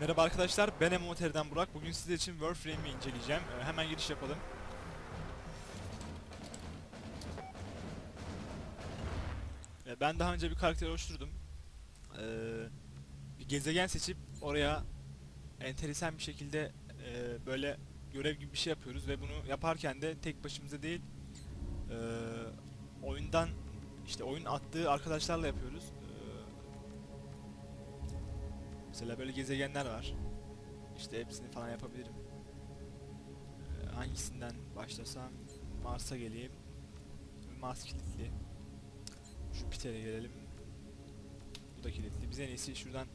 Merhaba arkadaşlar, ben Emoter'den Burak. Bugün sizler için Warframe'i inceleyeceğim. Ee, hemen giriş yapalım. Ee, ben daha önce bir karakter oluşturdum. Ee, bir gezegen seçip oraya enteresan bir şekilde e, böyle görev gibi bir şey yapıyoruz ve bunu yaparken de tek başımıza değil e, oyundan işte oyun attığı arkadaşlarla yapıyoruz. Mesela böyle gezegenler var. İşte hepsini falan yapabilirim. Ee, hangisinden başlasam? Mars'a geleyim. Mars kilitli. Jüpiter'e gelelim. Bu da kilitli. Biz en iyisi şuradan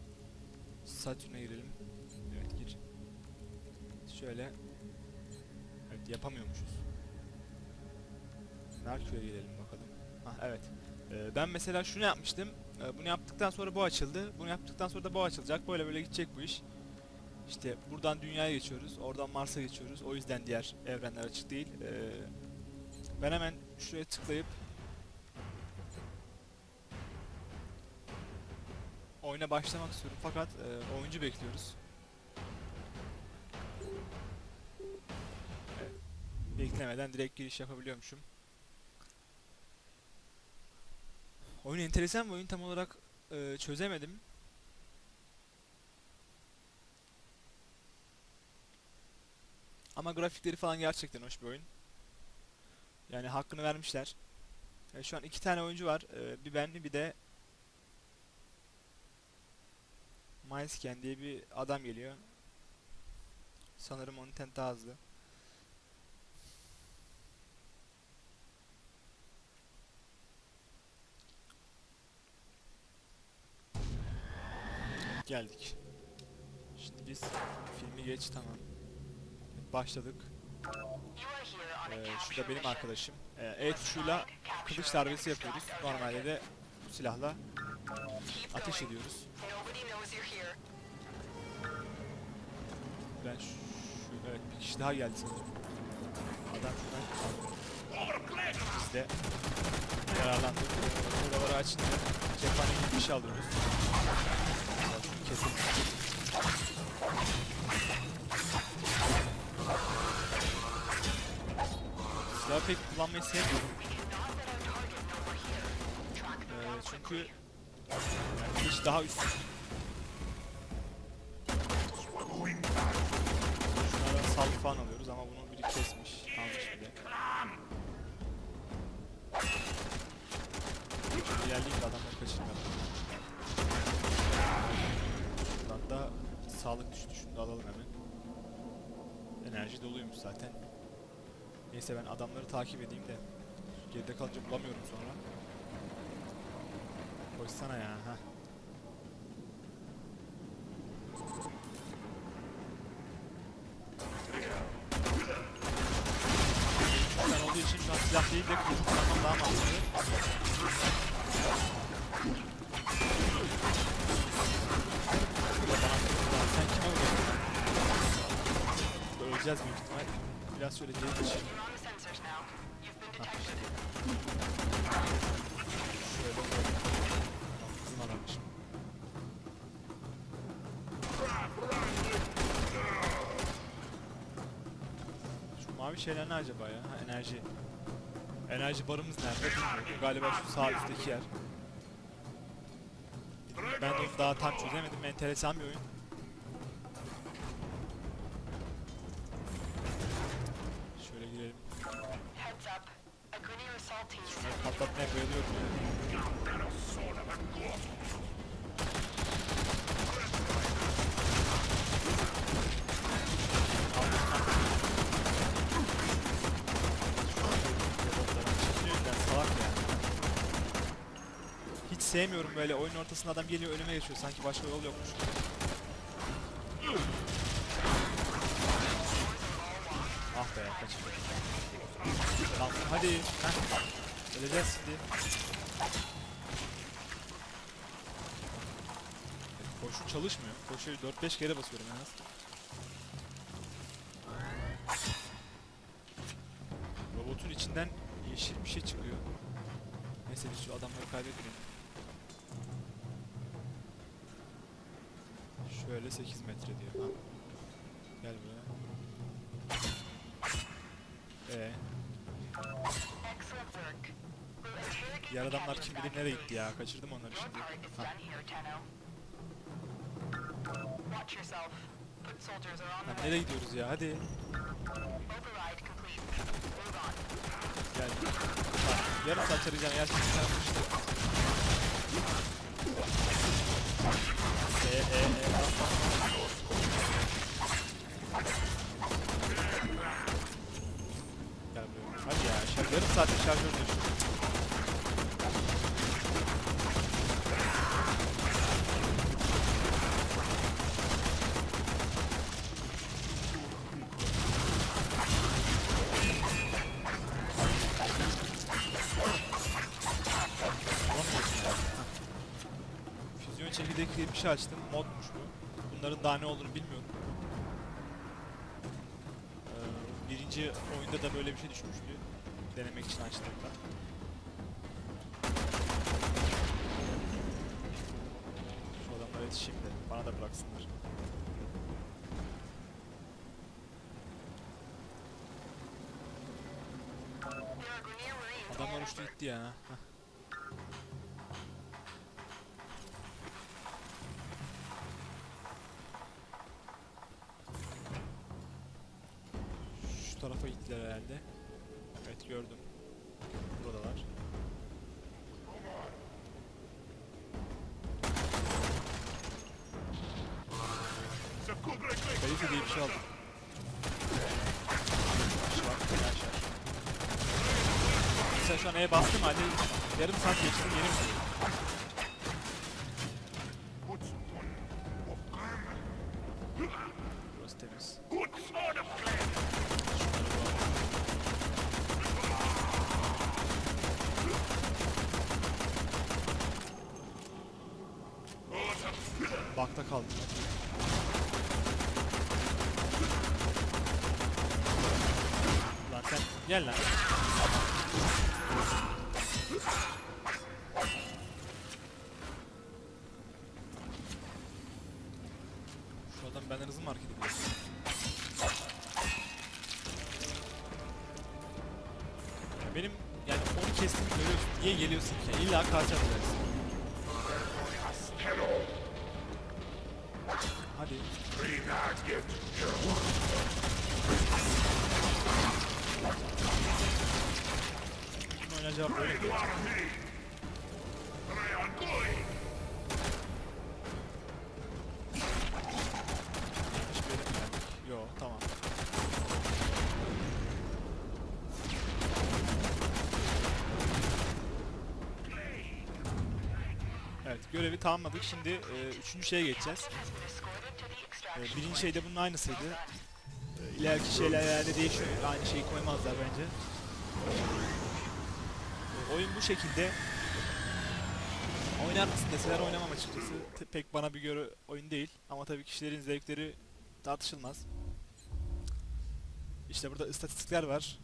Satürn'e girelim. Evet gir. Şöyle. Evet yapamıyormuşuz. Merkür'e gelelim bakalım. Ha evet. Ee, ben mesela şunu yapmıştım. Ee, bunu yaptıktan sonra bu açıldı. Bunu yaptıktan sonra da bu açılacak. Böyle böyle gidecek bu iş. İşte buradan dünyaya geçiyoruz. Oradan Mars'a geçiyoruz. O yüzden diğer evrenler açık değil. Ee, ben hemen şuraya tıklayıp oyuna başlamak istiyorum. Fakat e, oyuncu bekliyoruz. Evet. Beklemeden direkt giriş yapabiliyormuşum. Oyun enteresan bir oyun tam olarak e, çözemedim. Ama grafikleri falan gerçekten hoş bir oyun. Yani hakkını vermişler. E, şu an iki tane oyuncu var. E, bir ben bir de Milesken diye bir adam geliyor. Sanırım onun internet daha hızlı. Geldik. Şimdi biz filmi geç tamam. Başladık. Ee, şu da benim arkadaşım. Ee, E tuşuyla kılıç darbesi yapıyoruz. Normalde de bu silahla ateş ediyoruz. Ben şu- evet bir kişi daha geldi sanırım. Adam şuradan Biz de yararlandık. Buraları açınca cephane gibi bir şey alıyoruz. Silahı pek kullanmayı sevmiyorum. Ee, çünkü yani kılıç daha üstün. Şunlardan saldırı falan alıyoruz ama bunun biri kesmiş, almış. Şöyle ilerleyeyim de adamları kaçırmayalım. Da sağlık düştü, şunu da alalım hemen. Enerji doluymuş zaten. Neyse ben adamları takip edeyim de geride kalınca bulamıyorum sonra. Koşsana ya ha. Ben olduğu için şu an silah değil de kılıç kullanmam daha mantıklı. Öleceğiz büyük ihtimal. Biraz şöyle geri kaçayım. Mavi şeyler ne acaba ya? Ha, enerji. Enerji barımız nerede bilmiyorum. Galiba şu sağ üstteki yer. Ben de daha tam çözemedim. Enteresan bir oyun. Şöyle girelim. Şunları patlatmaya bayılıyorum ya. Salak ya. Hiç sevmiyorum böyle oyun ortasında adam geliyor önüme geçiyor sanki başka yol yokmuş. Ah be kaçırdım. Tamam hadi. Heh. Öleceğiz şimdi. Koşu çalışmıyor. Koşuyu 4-5 kere basıyorum en az. Robotun içinden yeşil bir şey çıkıyor. Neyse biz şu adamları kaybetmeyelim. Şöyle 8 metre diyor. Ha. Gel buraya. Ee, diğer adamlar kim bilir nereye gitti ya. Kaçırdım onları şimdi. Ha. the nereye gidiyoruz ya? Hadi. Gel. Bak, yarım saat arayacağım. E, bas, bas, bas. Gel buraya. Hadi ya. Şarj, yarım saattir şarjör düştü. Çekirdek bir şey açtım. Modmuş bu. Bunların daha ne olduğunu bilmiyorum. Ee, birinci oyunda da böyle bir şey düşmüştü. Denemek için açtığımda. Şu adamlara yetişeyim de bana da bıraksınlar. Adamlar uçtu gitti ya. Heh. Tarafa gittiler herhalde. Evet gördüm. Buradalar. Kalite diye bir şey aldım. Sen şu an E'ye bastın halde yarım saat geçti yeni mi? Bakta kaldım. Lan sen gel lan. Şu adam benden hızlı mı hareket benim yani onu kestiğimi görüyorsun. Niye geliyorsun ki? İlla karşı atacaksın. Hadi. Bunun oynayacağı böyle mi? Yanlış bir yere mi geldik? Yo tamam. Evet görevi tamamladık. Şimdi e, üçüncü şeye geçeceğiz. E, birinci point. şey de bunun aynısıydı. E, ileriki şeyler herhalde değişiyor. Aynı şeyi koymazlar bence. E, oyun bu şekilde. Oynar mısın deseler oynamam açıkçası. Pek bana bir göre oyun değil. Ama tabii kişilerin zevkleri tartışılmaz. İşte burada istatistikler var.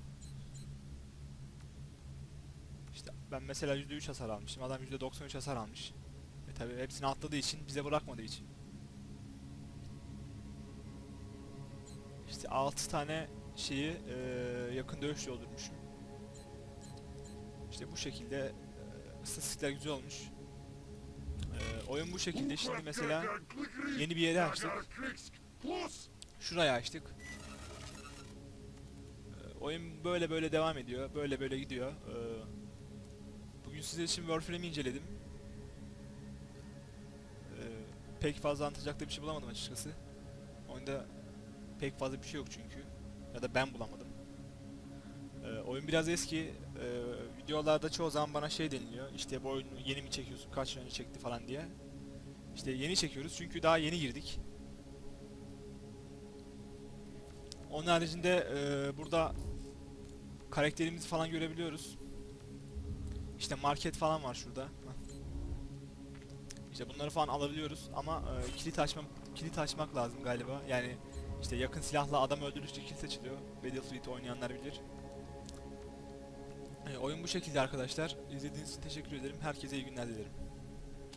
İşte ben mesela %3 hasar almışım. Adam %93 hasar almış. E tabii hepsini atladığı için bize bırakmadığı için. İşte 6 tane şeyi eee, yakın dövüş doldurmuşum. İşte bu şekilde istatistikler güzel olmuş. Eee, oyun bu şekilde. Şimdi mesela yeni bir yere açtık. Şuraya açtık. Eee, oyun böyle böyle devam ediyor. Böyle böyle gidiyor. Eee, bugün sizler için Warframe'i inceledim. Pek fazla anlatacak da bir şey bulamadım açıkçası. Oyunda pek fazla bir şey yok çünkü. Ya da ben bulamadım. Ee, oyun biraz eski. Ee, videolarda çoğu zaman bana şey deniliyor. İşte bu oyunu yeni mi çekiyorsun? Kaç yıl önce çekti falan diye. İşte yeni çekiyoruz çünkü daha yeni girdik. Onun haricinde e, burada karakterimizi falan görebiliyoruz. İşte market falan var şurada. İşte bunları falan alabiliyoruz ama e, kilit açma kilit açmak lazım galiba. Yani işte yakın silahla adam öldürücü kilit açılıyor. Battlefield oynayanlar bilir. E, oyun bu şekilde arkadaşlar. İzlediğiniz için teşekkür ederim. Herkese iyi günler dilerim.